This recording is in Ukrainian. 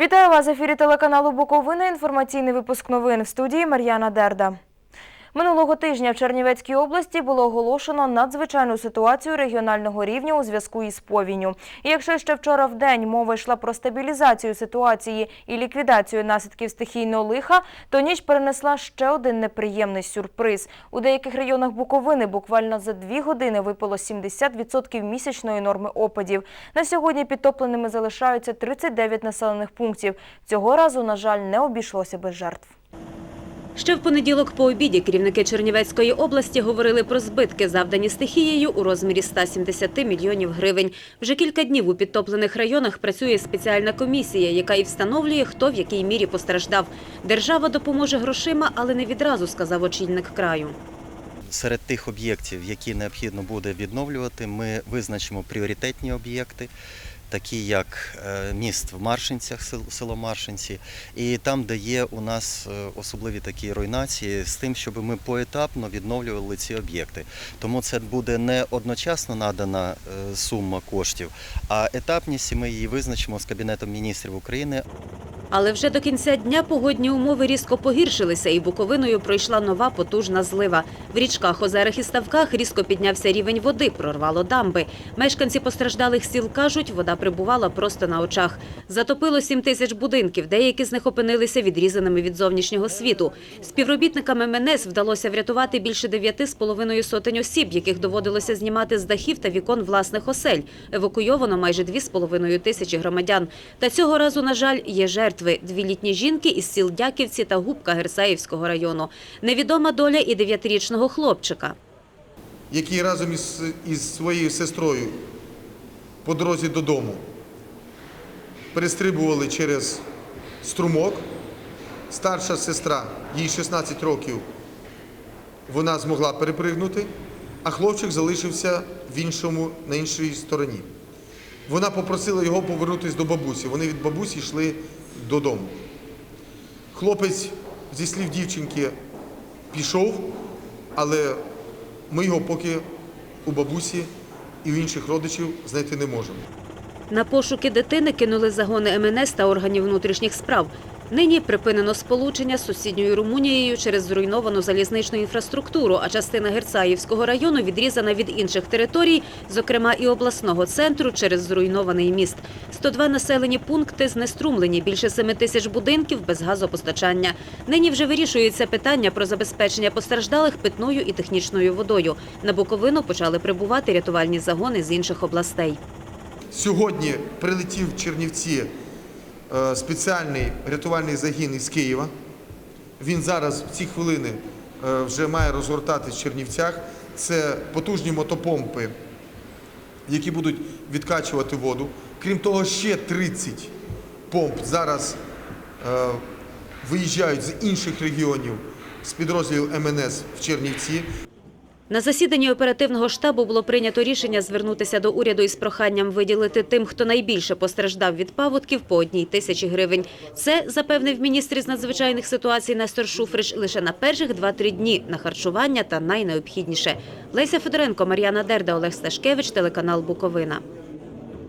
Вітаю вас в ефірі телеканалу Буковина. Інформаційний випуск новин в студії Мар'яна Дерда. Минулого тижня в Чернівецькій області було оголошено надзвичайну ситуацію регіонального рівня у зв'язку із повінню. І якщо ще вчора в день мова йшла про стабілізацію ситуації і ліквідацію наслідків стихійного лиха, то ніч перенесла ще один неприємний сюрприз. У деяких районах Буковини буквально за дві години випало 70% місячної норми опадів. На сьогодні підтопленими залишаються 39 населених пунктів. Цього разу, на жаль, не обійшлося без жертв. Ще в понеділок по обіді керівники Чернівецької області говорили про збитки, завдані стихією у розмірі 170 мільйонів гривень. Вже кілька днів у підтоплених районах працює спеціальна комісія, яка і встановлює, хто в якій мірі постраждав. Держава допоможе грошима, але не відразу, сказав очільник краю. Серед тих об'єктів, які необхідно буде відновлювати, ми визначимо пріоритетні об'єкти, такі як е, міст в Маршинцях, село Маршинці, і там, де є у нас е, особливі такі руйнації, з тим, щоб ми поетапно відновлювали ці об'єкти. Тому це буде не одночасно надана е, сума коштів, а етапність ми її визначимо з Кабінетом міністрів України Але вже до кінця дня погодні умови різко погіршилися, і Буковиною пройшла нова потужна злива. В річках, озерах і ставках різко піднявся рівень води, прорвало дамби. Мешканці постраждалих сіл кажуть, вода прибувала просто на очах. Затопило 7 тисяч будинків, деякі з них опинилися відрізаними від зовнішнього світу. Співробітникам МНС вдалося врятувати більше 9,5 сотень осіб, яких доводилося знімати з дахів та вікон власних осель. Евакуйовано майже 2,5 тисячі громадян. Та цього разу, на жаль, є жертви – дві літні жінки із сіл Дяківці та Губка Герсаївського району. Невідома доля і дев'ятирічного хлопчика. який разом із, із своєю сестрою по дорозі додому перестрибували через струмок. Старша сестра, їй 16 років, вона змогла перепригнути, а хлопчик залишився в іншому, на іншій стороні. Вона попросила його повернутися до бабусі. Вони від бабусі йшли додому. Хлопець, зі слів дівчинки, пішов, але ми його поки у бабусі і у інших родичів знайти не можемо. На пошуки дитини кинули загони МНС та органів внутрішніх справ. Нині припинено сполучення з сусідньою Румунією через зруйновану залізничну інфраструктуру, а частина Герцаївського району відрізана від інших територій, зокрема і обласного центру через зруйнований міст. 102 населені пункти знеструмлені, більше 7 тисяч будинків без газопостачання. Нині вже вирішується питання про забезпечення постраждалих питною і технічною водою. На Буковину почали прибувати рятувальні загони з інших областей. Сьогодні прилетів в Чернівці спеціальний рятувальний загін із Києва. Він зараз в ці хвилини е, вже має розгортатись в Чернівцях. Це потужні мотопомпи, які будуть відкачувати воду. Крім того, ще 30 помп зараз е, виїжджають з інших регіонів з підрозділів МНС в Чернівці. На засіданні оперативного штабу було прийнято рішення звернутися до уряду із проханням виділити тим, хто найбільше постраждав від паводків, по одній тисячі гривень. Це, запевнив міністр з надзвичайних ситуацій Нестор Шуфрич, лише на перших 2-3 дні на харчування та найнеобхідніше. Леся Федоренко, Мар'яна Дерда, Олег Сташкевич, телеканал Буковина.